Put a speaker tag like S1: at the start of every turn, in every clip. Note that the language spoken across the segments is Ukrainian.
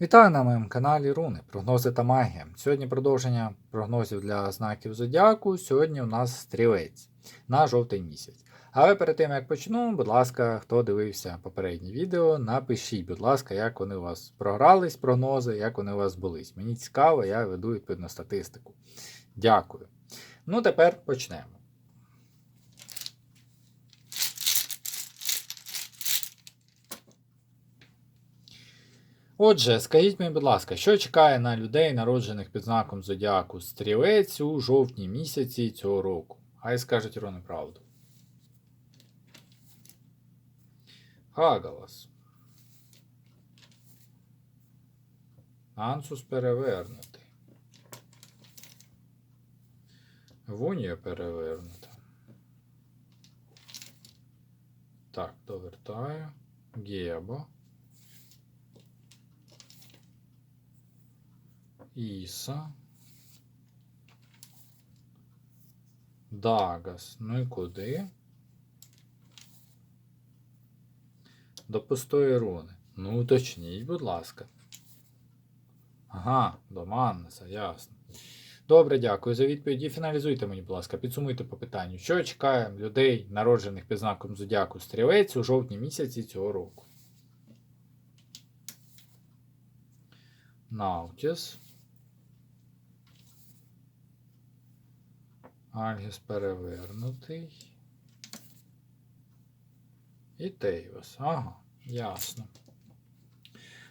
S1: Вітаю на моєму каналі Руни, прогнози та магія. Сьогодні продовження прогнозів для знаків Зодіаку. Сьогодні у нас стрілець на жовтий місяць. Але перед тим як почну, будь ласка, хто дивився попереднє відео, напишіть, будь ласка, як вони у вас програлись, прогнози, як вони у вас були. Мені цікаво, я веду відповідну статистику. Дякую. Ну, тепер почнемо. Отже, скажіть мені, будь ласка, що чекає на людей, народжених під знаком Зодіаку Стрілець у жовтні місяці цього року? Хай скажуть Рони правду. Хагалас. Ансус перевернутий. Вунія перевернута. Так, довертаю. Гебо. Іса. Дагас. Ну і куди? До пустої руни. Ну, уточніть, будь ласка. Ага, до Маннеса, ясно. Добре, дякую за відповіді. Фіналізуйте мені, будь ласка, підсумуйте по питанню. Що чекає людей, народжених під знаком Зодіаку Стрілець у жовтні місяці цього року? Наутіс. Альгіс перевернутий. І Тейвас. Ага, ясно.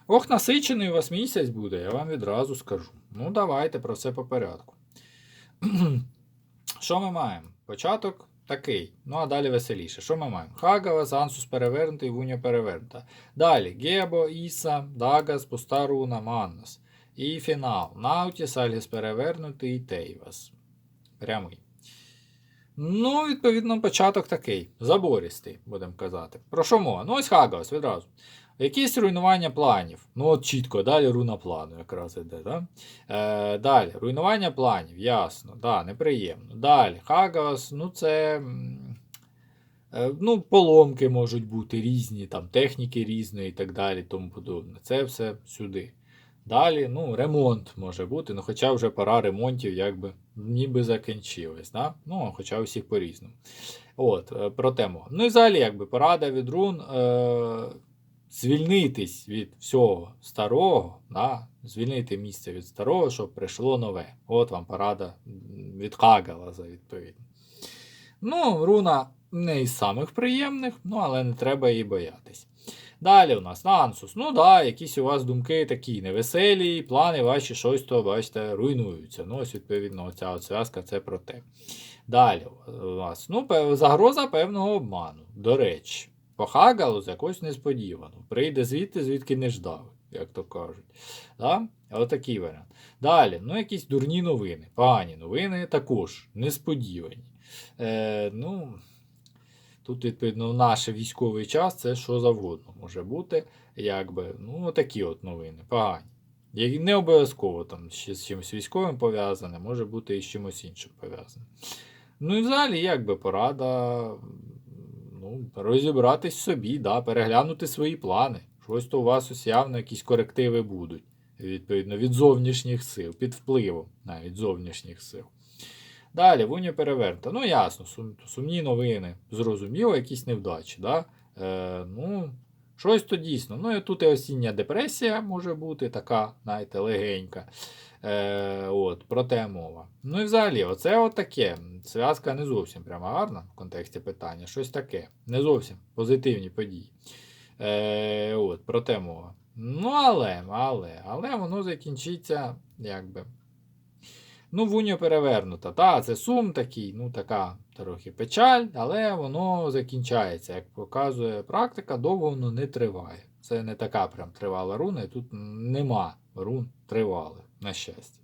S1: Ох, насичений у вас місяць буде, я вам відразу скажу. Ну, давайте про все по порядку. Що ми маємо? Початок такий. Ну, а далі веселіше. Що ми маємо? Хагава, Ансус перевернутий, Вуня перевернута. Далі Гебо, Іса, Дагас, Пуста Руна, Маннас. І фінал. Наутіс, Альгіс перевернутий і Тейвас. Прямий. Ну, відповідно, початок такий. Забористий, будемо казати. Про що мова? Ну, ось Хагас відразу. Якісь руйнування планів. Ну, от чітко, далі руна плану якраз іде. Да? Е, далі, руйнування планів, ясно, да, неприємно. Далі, Хагас, ну це. е, Ну, поломки можуть бути різні, там, техніки різної і так далі, тому подобне. Це все сюди. Далі, ну, ремонт може бути, ну, хоча вже пора ремонтів якби ніби закінчилась. Да? Ну, хоча у всіх по-різному. От, е, про тему. Ну і взагалі, якби порада від рун е- звільнитись від всього старого, да? звільнити місце від старого, щоб прийшло нове. От вам порада від Хагалаза, відповідно. Ну, руна не із самих приємних, ну, але не треба її боятись. Далі у нас Нансус. Ну да, якісь у вас думки такі невеселі, плани ваші щось то, бачите, руйнуються. Ну, ось, відповідно, ця зв'язка це про те. Далі у вас ну, загроза певного обману. До речі, по Хагалу з якось несподівано. Прийде звідти, звідки не ждав, як то кажуть. Да? Отакий варіант. Далі, ну, якісь дурні новини. Погані новини також несподівані. Е, ну, Тут, відповідно, в наш військовий час це що завгодно може бути. Якби, ну, такі от новини, погані. Як не обов'язково там ще з чимось військовим пов'язане, може бути і з чимось іншим пов'язане. Ну і взагалі, якби порада ну, розібратись собі, да, переглянути свої плани. Щось то у вас ось явно якісь корективи будуть. Відповідно, від зовнішніх сил, під впливом навіть зовнішніх сил. Далі, Вуня перевернута. Ну, ясно, сум, сумні новини. Зрозуміло, якісь невдачі. Да? Е, ну, щось то дійсно. Ну, і тут і осіння депресія може бути така, знаєте, легенька. Е, от, про те мова. Ну і взагалі, оце таке. Зв'язка не зовсім прямо гарна в контексті питання. Щось таке. Не зовсім позитивні події. Е, от, про те мова. Ну, але, але, але воно закінчиться, якби. Ну, вуньо перевернута. Та, це сум такий, ну така трохи печаль, але воно закінчається. Як показує практика, довго воно не триває. Це не така прям тривала руна, і тут нема рун тривалих, на щастя.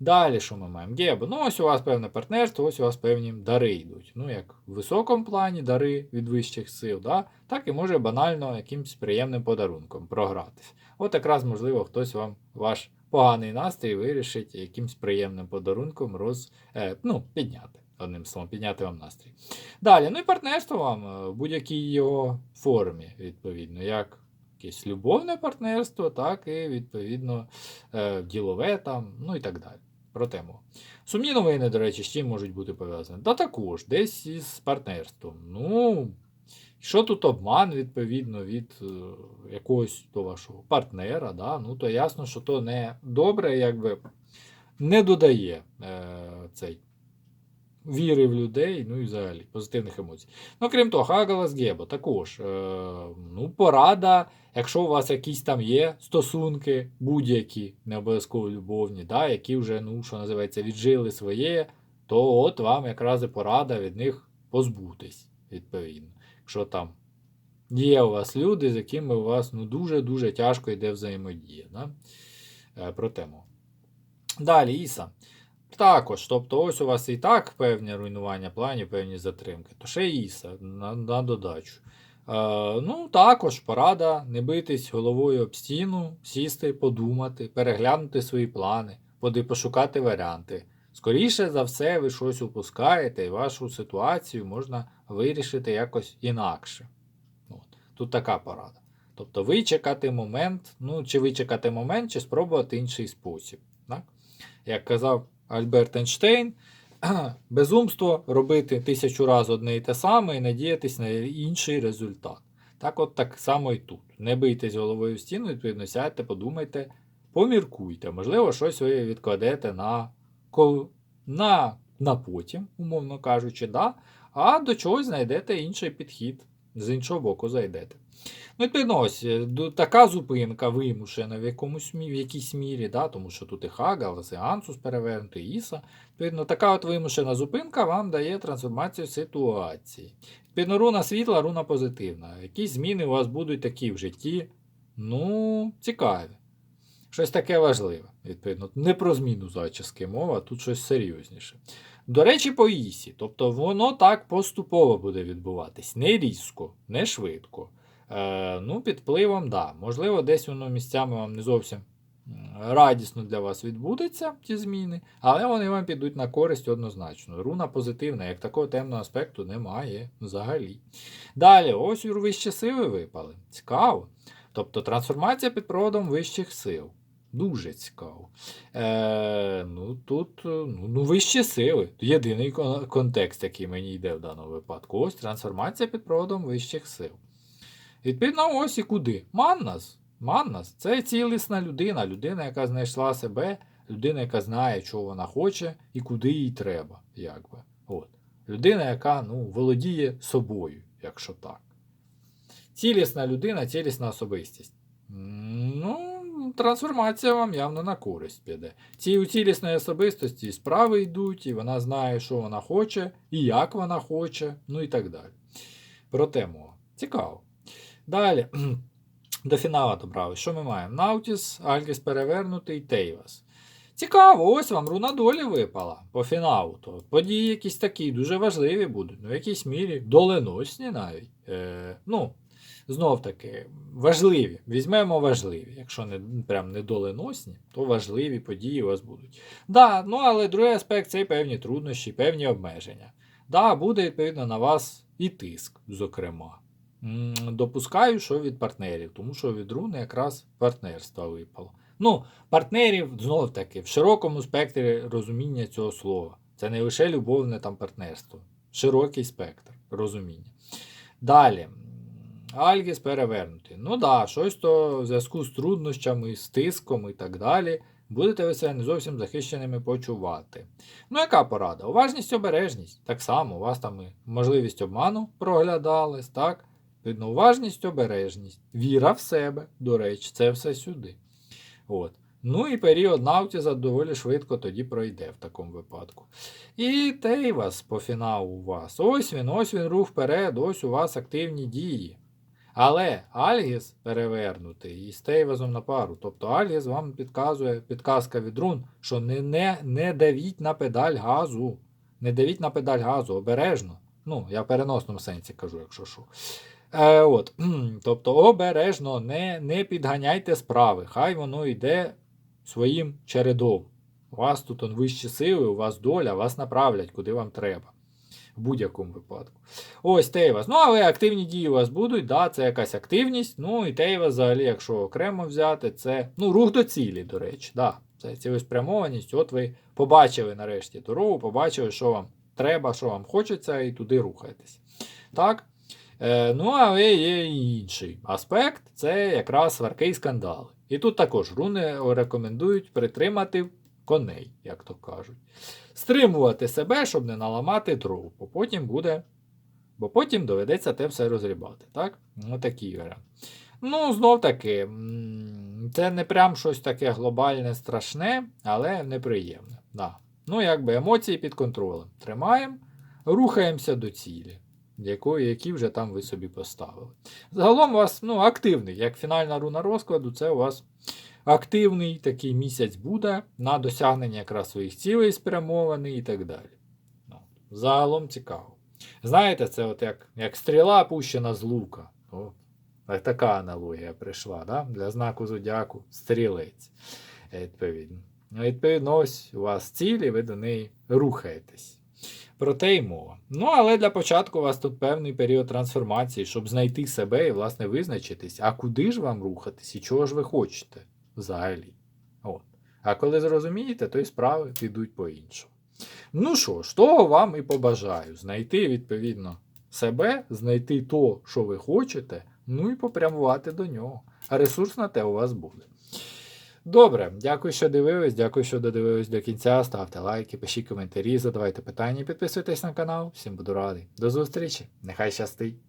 S1: Далі, що ми маємо? Гебо. Ну, ось у вас певне партнерство, ось у вас певні дари йдуть. Ну, як в високому плані дари від вищих сил, да? так і може банально якимось приємним подарунком програтись. От якраз, можливо, хтось вам ваш поганий настрій вирішить якимсь приємним подарунком роз, е, ну, підняти. Одним словом, підняти вам настрій. Далі, ну і партнерство вам е, в будь-якій його формі, відповідно, як якесь любовне партнерство, так і відповідно е, ділове там, ну і так далі. Про тему. Сумні новини, до речі, з чим можуть бути пов'язані? Та також, десь із партнерством. Ну, що тут обман, відповідно, від е, якогось то вашого партнера, да? ну то ясно, що то не добре, якби не додає е, цей віри в людей, ну і взагалі позитивних емоцій. Ну, крім того, Хагалас Гебо також. Е, ну, порада, якщо у вас якісь там є стосунки, будь-які, не обов'язково любовні, да, які вже, ну, що називається, віджили своє, то от вам якраз і порада від них позбутись, відповідно. Якщо там є у вас люди, з якими у вас ну, дуже-дуже тяжко йде взаємодія. Да? Е, про тему. Далі, Іса. Також, тобто, ось у вас і так певні руйнування планів, певні затримки, то ще Іса на, на додачу. Е, ну, також порада не битись головою об стіну, сісти, подумати, переглянути свої плани, пошукати варіанти. Скоріше за все, ви щось упускаєте, і вашу ситуацію можна вирішити якось інакше. От. Тут така порада. Тобто вичекати момент, ну, чи вичекати момент, чи спробувати інший спосіб. Так? Як казав Альберт Ейнштейн, безумство робити тисячу разів одне і те саме і надіятись на інший результат. Так от так само і тут. Не бийтесь головою в стіну, відповідно, сядьте, подумайте, поміркуйте. Можливо, щось ви відкладете на, на, на потім, умовно кажучи, да? а до чогось знайдете інший підхід. З іншого боку зайдете. Ну, відповідно, ось е, така зупинка вимушена в якомусь в якійсь мірі, да, тому що тут і Хагалас, і Ансус перевернутий, і Іса. Відповідно, така от вимушена зупинка вам дає трансформацію ситуації. Відповідно, руна світла, руна позитивна. Якісь зміни у вас будуть такі в житті, ну, цікаві. Щось таке важливе. Відповідно, не про зміну зачіски мова, а тут щось серйозніше. До речі, по Ісі. Тобто воно так поступово буде відбуватись. Не різко, не швидко. Е, ну, під впливом, да. Можливо, десь воно місцями вам не зовсім радісно для вас відбудеться, ті зміни, але вони вам підуть на користь однозначно. Руна позитивна, як такого темного аспекту немає взагалі. Далі, ось вищі сили випали. Цікаво. Тобто трансформація під проводом вищих сил. Дуже цікаво. Е, ну, тут е, ну, ну, вищі сили. Єдиний контекст, який мені йде в даному випадку. Ось трансформація під проводом вищих сил. Відповідно, ось і куди. Маннас. Маннас це цілісна людина, людина, яка знайшла себе, людина, яка знає, чого вона хоче і куди їй треба. Якби. От. Людина, яка ну, володіє собою, якщо так. Цілісна людина, цілісна особистість. Ну, трансформація вам явно на користь піде. Цій у цілісної особистості справи йдуть, і вона знає, що вона хоче, і як вона хоче, ну і так далі. Про тему. Цікаво. Далі. До фінала добрали. Що ми маємо? Наутіс, Альгіс перевернутий, Тейвас. Цікаво, ось вам руна долі випала по фіналу. То події якісь такі дуже важливі будуть, ну в якійсь мірі доленосні навіть. Е, ну, знов таки, важливі. Візьмемо важливі. Якщо не прям не доленосні, то важливі події у вас будуть. Да, ну але другий аспект це певні труднощі, певні обмеження. Да, буде відповідно на вас і тиск, зокрема. Допускаю, що від партнерів, тому що від руни якраз партнерство випало. Ну, партнерів, знов таки, в широкому спектрі розуміння цього слова. Це не лише любовне там партнерство, широкий спектр розуміння. Далі. Альгіс перевернутий. Ну да, щось то в зв'язку з труднощами, з тиском і так далі. Будете ви себе не зовсім захищеними почувати. Ну, яка порада? Уважність, обережність. Так само, у вас там і можливість обману проглядалась, так? Видно, уважність, обережність. Віра в себе, до речі, це все сюди. От. Ну і період Наутіза доволі швидко тоді пройде в такому випадку. І Тейвас по фіналу у вас. Ось він, ось він рух вперед, ось у вас активні дії. Але Альгіс перевернутий і з Тейвазом на пару. Тобто Альгіс вам підказує, підказка від рун, що не, не, не давіть на педаль газу. Не давіть на педаль газу, обережно. Ну, я в переносному сенсі кажу, якщо що. Е, от. Тобто обережно, не, не підганяйте справи. Хай воно йде своїм чередом. У вас тут он, вищі сили, у вас доля, вас направлять, куди вам треба. В будь-якому випадку. Ось Тейвас. Ну, але активні дії у вас будуть, да, це якась активність. Ну і Тейвас, взагалі, якщо окремо взяти, це ну, рух до цілі, до речі. Да, це цілеспрямованість. От ви побачили нарешті дорогу, побачили, що вам треба, що вам хочеться, і туди рухаєтесь. Так? Е, ну, але є і інший аспект це якраз сварки і скандали. І тут також руни рекомендують притримати коней, як то кажуть. Стримувати себе, щоб не наламати дров, бо потім буде. Бо потім доведеться те все розрібати. Так? Ну, такий варіант. Ну, знов таки, це не прям щось таке глобальне, страшне, але неприємне. Да. Ну, якби емоції під контролем. Тримаємо, рухаємося до цілі, якої, які вже там ви собі поставили. Загалом у вас ну, активний, як фінальна руна розкладу, це у вас активний такий місяць буде на досягнення якраз своїх цілей спрямований і так далі. Ну, загалом цікаво. Знаєте, це от як, як стріла пущена з лука. О, така аналогія прийшла, да? для знаку зодіаку стрілець. Відповідно. Відповідно, ось у вас ціль, і ви до неї рухаєтесь. Про й мова. Ну, але для початку у вас тут певний період трансформації, щоб знайти себе і, власне, визначитись, а куди ж вам рухатись і чого ж ви хочете взагалі. От. А коли зрозумієте, то й справи підуть по-іншому. Ну що ж, того вам і побажаю. Знайти, відповідно, себе, знайти то, що ви хочете, ну і попрямувати до нього. А ресурс на те у вас буде. Добре, дякую, що дивились. Дякую, що додивились до кінця. Ставте лайки, пишіть коментарі, задавайте питання, підписуйтесь на канал. Всім буду радий. До зустрічі. Нехай щастить!